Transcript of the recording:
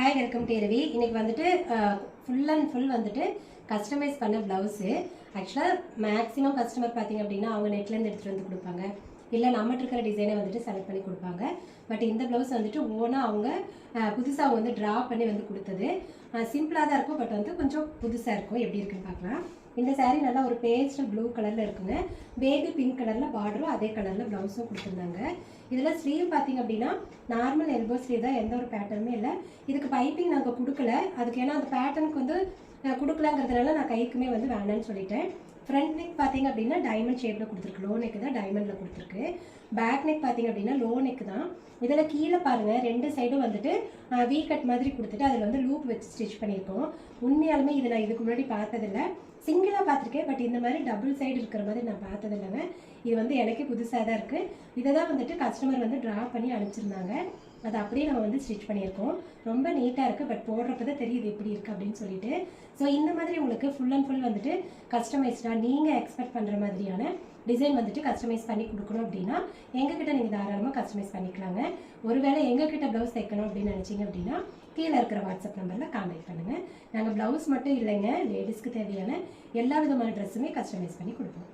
Hi welcome to Ravi இன்னைக்கு வந்துட்டு full and full வந்துட்டு கஸ்டமைஸ் பண்ண ப்ளவுஸு ஆக்சுவலாக மேக்ஸிமம் கஸ்டமர் பார்த்தீங்க அப்படின்னா அவங்க நெட்லேருந்து எடுத்துகிட்டு வந்து கொடுப்பாங்க. இல்லை நம்மகிட்ட இருக்கிற டிசைனை வந்துட்டு செலக்ட் பண்ணி கொடுப்பாங்க. பட் இந்த ப்ளவுஸ் வந்துட்டு ஓனாக அவங்க புதுசாக அவங்க வந்து ட்ரா பண்ணி வந்து கொடுத்தது. சிம்பிளாக தான் இருக்கும் பட் வந்து கொஞ்சம் புதுசாக இருக்கும். எப்படி இருக்குன்னு பார்க்கலாம். இந்த சாரீ நல்லா ஒரு பேஸ்டல் ப்ளூ கலரில் இருக்குங்க. பேபி பிங்க் கலரில் பார்டரும் அதே கலரில் ப்ளவுஸும் கொடுத்துருந்தாங்க. இதில் ஸ்லீவ் பார்த்தீங்க அப்படின்னா நார்மல் எல்போ ஸ்லீவ் தான் எந்த ஒரு பேட்டர்னுமே இல்லை. இதுக்கு பைப்பிங் நாங்கள் கொடுக்கல. அதுக்கு ஏன்னா அந்த பேட்டர்னுக்கு வந்து கொடுக்கலங்கிறதுனால நான் கைக்குமே வந்து வேணான்னு சொல்லிட்டேன். ஃப்ரண்ட் நெக் பார்த்தீங்க அப்படின்னா டைமண்ட் ஷேப்பில் கொடுத்துருக்கு. லோ நெக் தான் டைமண்டில் கொடுத்துருக்கு. பேக் நெக் பார்த்தீங்க அப்படின்னா லோ நெக் தான். இதில் கீழே பாருங்கள் ரெண்டு சைடும் வந்துட்டு வீ கட் மாதிரி கொடுத்துட்டு அதில் வந்து லூப் வச்சு ஸ்டிச் பண்ணியிருக்கோம். உண்மையாலுமே இதை நான் இதுக்கு முன்னாடி பார்த்ததில்ல. சிங்கிளாக பார்த்துருக்கேன் பட் இந்த மாதிரி டபுள் சைடு இருக்கிற மாதிரி நான் பார்த்ததில்லைங்க. இது வந்து எனக்கே புதுசாக தான் இருக்குது இதை தான் வந்துட்டு கஸ்டமர் வந்து ட்ரா பண்ணி அனுப்பிச்சிருந்தாங்க. அதை அப்படியே நம்ம வந்து ஸ்டிச் பண்ணியிருக்கோம். ரொம்ப நீட்டாக இருக்குது பட் போடுறப்ப தான் தெரியுது எப்படி இருக்குது அப்படின்னு சொல்லிட்டு. ஸோ இந்த மாதிரி உங்களுக்கு ஃபுல் அண்ட் ஃபுல் வந்துட்டு கஸ்டமைஸ்டாக நீங்கள் எக்ஸ்பெக்ட் பண்ணுற மாதிரியான டிசைன் வந்துட்டு கஸ்டமைஸ் பண்ணி கொடுக்கணும் அப்படின்னா எங்ககிட்ட நீங்கள் தாராளமாக கஸ்டமைஸ் பண்ணிக்கலாங்க. ஒருவேளை எங்ககிட்ட ப்ளவுஸ் தைக்கணும் அப்படின்னு நினச்சிங்க அப்படின்னா கீழே இருக்கிற வாட்ஸ்அப் நம்பரில் கான்டாக்ட் பண்ணுங்கள் நாங்கள் ப்ளவுஸ் மட்டும் இல்லைங்க லேடிஸ்க்கு தேவையான எல்லா விதமான ட்ரெஸ்ஸுமே கஸ்டமைஸ் பண்ணி கொடுப்போம்.